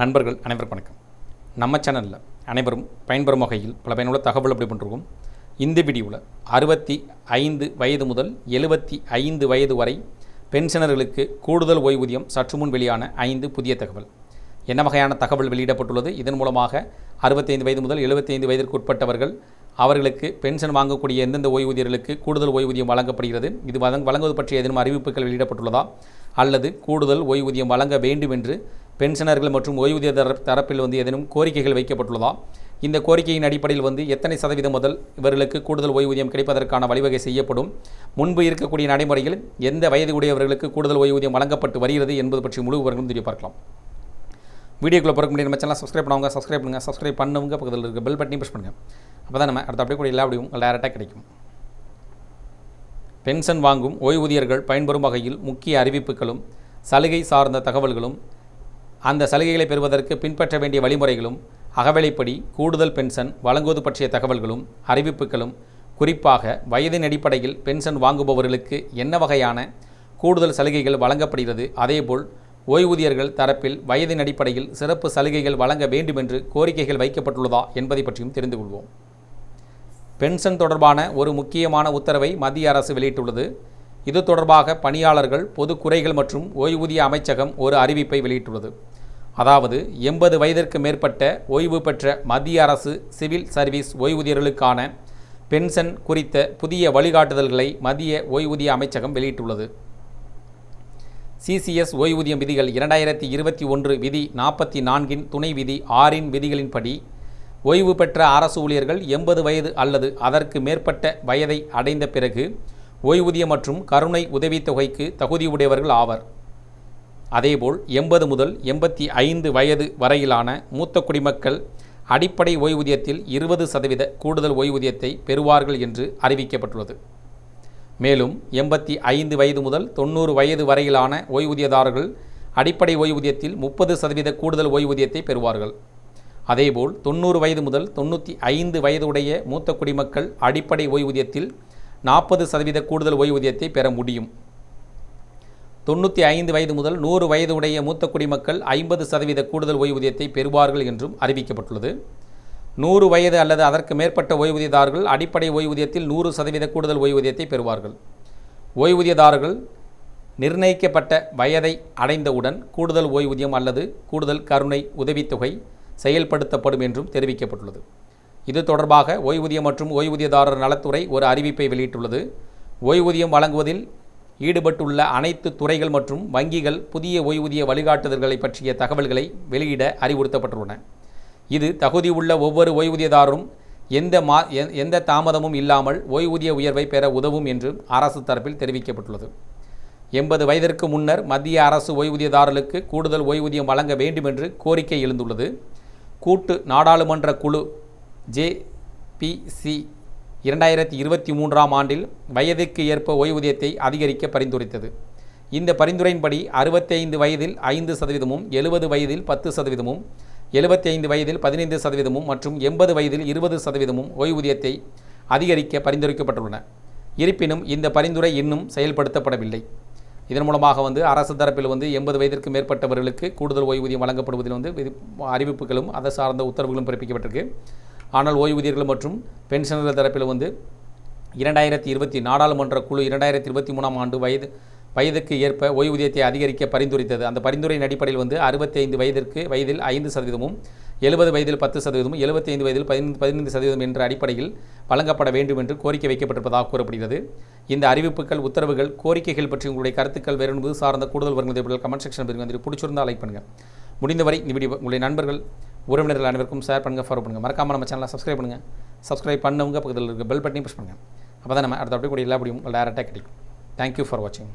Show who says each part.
Speaker 1: நண்பர்கள் அனைவருக்கும் வணக்கம். நம்ம சேனலில் அனைவரும் பயன்பெறும் வகையில் பல பயனுள்ள தகவல் அப்படி பண்ணிருக்கோம். இந்த வீடியோவில் அறுபத்தி ஐந்து வயது முதல் எழுபத்தி ஐந்து வயது வரை பென்ஷனர்களுக்கு கூடுதல் ஓய்வூதியம் சற்று முன் வெளியான ஐந்து புதிய தகவல். என்ன வகையான தகவல் வெளியிடப்பட்டுள்ளது? இதன் மூலமாக அறுபத்தைந்து வயது முதல் எழுபத்தைந்து வயதிற்கு உட்பட்டவர்கள் அவர்களுக்கு பென்ஷன் வாங்கக்கூடிய எந்தெந்த ஓய்வூதியர்களுக்கு கூடுதல் ஓய்வூதியம் வழங்கப்படுகிறது? இது வழங்க வழங்குவது பற்றிய ஏதேனும் அறிவிப்புகள் வெளியிடப்பட்டுள்ளதா? அல்லது கூடுதல் ஓய்வூதியம் வழங்க வேண்டும் என்று பென்ஷனர்கள் மற்றும் ஓய்வூதிய தர- தரப்பில் வந்து ஏதேனும் கோரிக்கைகள் வைக்கப்பட்டுள்ளதா? இந்த கோரிக்கையின் அடிப்படையில் வந்து எத்தனை சதவீதம் முதல் இவர்களுக்கு கூடுதல் ஓய்வூதியம் கிடைப்பதற்கான வழிவகை செய்யப்படும்? முன்பு இருக்கக்கூடிய நடைமுறையில் எந்த வயது உடையவர்களுக்கு கூடுதல் ஓய்வூதியம் வழங்கப்பட்டு வருகிறது என்பது பற்றி முழு விவரங்களும் தெரிய பார்க்கலாம். வீடியோக்குள்ளே பிறக்க முடியும் நம்ம சேனல் சப்ஸ்கிரைப் பண்ணவங்க சப்ஸ்கிரைப் பண்ணுங்கள் சப்ஸ்கிரைப் பண்ணவங்க பக்கத்தில் இருக்க பெல் பட்டனையும் ப்ரெஸ் பண்ணுங்கள் அப்போ தான் நம்ம அடுத்த அப்படியே கூட எல்லா அப்படியும் டேரெக்டாக கிடைக்கும். பென்ஷன் வாங்கும் ஓய்வூதியர்கள் பயன்பெறும் வகையில் முக்கிய அறிவிப்புகளும் சலுகை சார்ந்த தகவல்களும் அந்த சலுகைகளை பெறுவதற்கு பின்பற்ற வேண்டிய வழிமுறைகளும் அகவிலைப்படி கூடுதல் பென்ஷன் வழங்குவது பற்றிய தகவல்களும் அறிவிப்புகளும் குறிப்பாக வயதின் அடிப்படையில் பென்ஷன் வாங்குபவர்களுக்கு என்ன வகையான கூடுதல் சலுகைகள் வழங்கப்படுகிறது? அதேபோல் ஓய்வூதியர்கள் தரப்பில் வயதின் அடிப்படையில் சிறப்பு சலுகைகள் வழங்க வேண்டும் என்று கோரிக்கைகள் வைக்கப்பட்டுள்ளதா என்பதை பற்றியும் தெரிந்து கொள்வோம். பென்ஷன் தொடர்பான ஒரு முக்கியமான உத்தரவை மத்திய அரசு வெளியிட்டுள்ளது. இது தொடர்பாக பணியாளர்கள் பொது குறைகள் மற்றும் ஓய்வூதிய அமைச்சகம் ஒரு அறிவிப்பை வெளியிட்டுள்ளது. அதாவது எண்பது வயதிற்கு மேற்பட்ட ஓய்வு பெற்ற மத்திய அரசு சிவில் சர்வீஸ் ஓய்வூதியர்களுக்கான பென்ஷன் குறித்த புதிய வழிகாட்டுதல்களை மத்திய ஓய்வூதிய அமைச்சகம் வெளியிட்டுள்ளது. சிசிஎஸ் ஓய்வூதியம் விதிகள் இரண்டாயிரத்தி இருபத்தி ஒன்று விதி நாற்பத்தி நான்கின் துணை விதி ஆறின் விதிகளின்படி ஓய்வு பெற்ற அரசு ஊழியர்கள் எண்பது வயது அல்லது அதற்கு மேற்பட்ட வயதை அடைந்த பிறகு ஓய்வூதியம் மற்றும் கருணை உதவித்தொகைக்கு தகுதியுடையவர்கள் ஆவர். அதேபோல் எண்பது முதல் எண்பத்தி ஐந்து வயது வரையிலான மூத்த குடிமக்கள் அடிப்படை ஓய்வூதியத்தில் இருபது சதவீத கூடுதல் ஓய்வூதியத்தை பெறுவார்கள் என்று அறிவிக்கப்பட்டுள்ளது. மேலும் எண்பத்தி ஐந்து வயது முதல் தொண்ணூறு வயது வரையிலான ஓய்வூதியதாரர்கள் அடிப்படை ஓய்வூதியத்தில் முப்பது சதவீத கூடுதல் ஓய்வூதியத்தை பெறுவார்கள். அதேபோல் தொண்ணூறு வயது முதல் தொண்ணூற்றி ஐந்து வயதுடைய மூத்த குடிமக்கள் அடிப்படை ஓய்வூதியத்தில் நாற்பது சதவீத கூடுதல் ஓய்வூதியத்தை பெற முடியும். தொண்ணூற்றி ஐந்து வயது முதல் நூறு வயது உடைய மூத்த குடிமக்கள் ஐம்பது சதவீத கூடுதல் ஓய்வூதியத்தை பெறுவார்கள் என்றும் அறிவிக்கப்பட்டுள்ளது. நூறு வயது அல்லது அதற்கு மேற்பட்ட ஓய்வூதியதாரர்கள் அடிப்படை ஓய்வூதியத்தில் நூறு சதவீத கூடுதல் ஓய்வூதியத்தை பெறுவார்கள். ஓய்வூதியதாரர்கள் நிர்ணயிக்கப்பட்ட வயதை அடைந்தவுடன் கூடுதல் ஓய்வூதியம் அல்லது கூடுதல் கருணை உதவித்தொகை செயல்படுத்தப்படும் என்றும் தெரிவிக்கப்பட்டுள்ளது. இது தொடர்பாக ஓய்வூதியம் மற்றும் ஓய்வூதியதாரர் நலத்துறை ஒரு அறிவிப்பை வெளியிட்டுள்ளது. ஓய்வூதியம் வழங்குவதில் ஈடுபட்டுள்ள அனைத்து துறைகள் மற்றும் வங்கிகள் புதிய ஓய்வூதிய வழிகாட்டுதல்களை பற்றிய தகவல்களை வெளியிட அறிவுறுத்தப்பட்டுள்ளன. இது தகுதி உள்ள ஒவ்வொரு ஓய்வூதியதாரரும் எந்த மா எந்த தாமதமும் இல்லாமல் ஓய்வூதிய உயர்வை பெற உதவும் என்று அரசு தரப்பில் தெரிவிக்கப்பட்டுள்ளது. எண்பது வயதிற்கு முன்னர் மத்திய அரசு ஓய்வூதியதாரர்களுக்கு கூடுதல் ஓய்வூதியம் வழங்க வேண்டும் என்று கோரிக்கை எழுந்துள்ளது. கூட்டு நாடாளுமன்ற குழு ஜேபிசி இரண்டாயிரத்தி இருபத்தி மூன்றாம் ஆண்டில் வயதுக்கு ஏற்ப ஓய்வூதியத்தை அதிகரிக்க பரிந்துரைத்தது. இந்த பரிந்துரையின்படி அறுபத்தைந்து வயதில் ஐந்து சதவீதமும் எழுபது வயதில் பத்து சதவீதமும் எழுபத்தைந்து வயதில் பதினைந்து சதவீதமும் மற்றும் எண்பது வயதில் இருபது சதவீதமும் ஓய்வூதியத்தை அதிகரிக்க பரிந்துரைக்கப்பட்டுள்ளன. இருப்பினும் இந்த பரிந்துரை இன்னும் செயல்படுத்தப்படவில்லை. இதன் மூலமாக வந்து அரசு தரப்பில் வந்து எண்பது வயதிற்கு மேற்பட்டவர்களுக்கு கூடுதல் ஓய்வூதியம் வழங்கப்படுவதில் வந்து அறிவிப்புகளும் அதை சார்ந்த உத்தரவுகளும் பிறப்பிக்கப்பட்டிருக்கு. ஆனால் ஓய்வூதியர்கள் மற்றும் பென்ஷனர்கள் தரப்பில் வந்து இரண்டாயிரத்தி இருபத்தி நாடாளுமன்ற குழு இரண்டாயிரத்தி இருபத்தி மூணாம் ஆண்டு வயது வயதுக்கு ஏற்ப ஓய்வூதியத்தை அதிகரிக்க பரிந்துரைத்தது. அந்த பரிந்துரையின் அடிப்படையில் வந்து அறுபத்தைந்து வயதிற்கு வயதில் ஐந்து சதவீதமும் எழுபது வயதில் பத்து சதவீதமும் எழுபத்தைந்து வயதில் பதினைந்து பதினைந்து சதவீதம் என்ற அடிப்படையில் வழங்கப்பட வேண்டும் என்று கோரிக்கை வைக்கப்பட்டிருப்பதாக கூறப்படுகிறது. இந்த அறிவிப்புகள் உத்தரவுகள் கோரிக்கைகள் பற்றி உங்களுடைய கருத்துக்கள் வேறு சார்ந்த கூடுதல் வருங்கள் கமெண்ட் செக்ஷன் வந்து பிடிச்சிருந்தால் லைக் பண்ணுங்கள் முடிந்தவரை இந்த வீடியோ உங்களுடைய நண்பர்கள் உறவினர்கள் அனைவருக்கும் ஷேர் பண்ணுங்கள் ஃபாலோ பண்ணுங்கள் மறக்காமல் நம்ம சேனலை சப்ஸ்கிரைப் பண்ணுங்கள் சப்ஸ்கிரைப் பண்ணவங்க பக்கத்தில் இருக்க பெல் பட்டனையும் ப்ரெஸ் பண்ணுங்கள் அப்போ தான் நம்ம அடுத்த அப்படி கூட எல்லா வீடியும் டேரெக்டாக கிடைக்கும். தேங்க்யூ ஃபார் வாட்சிங்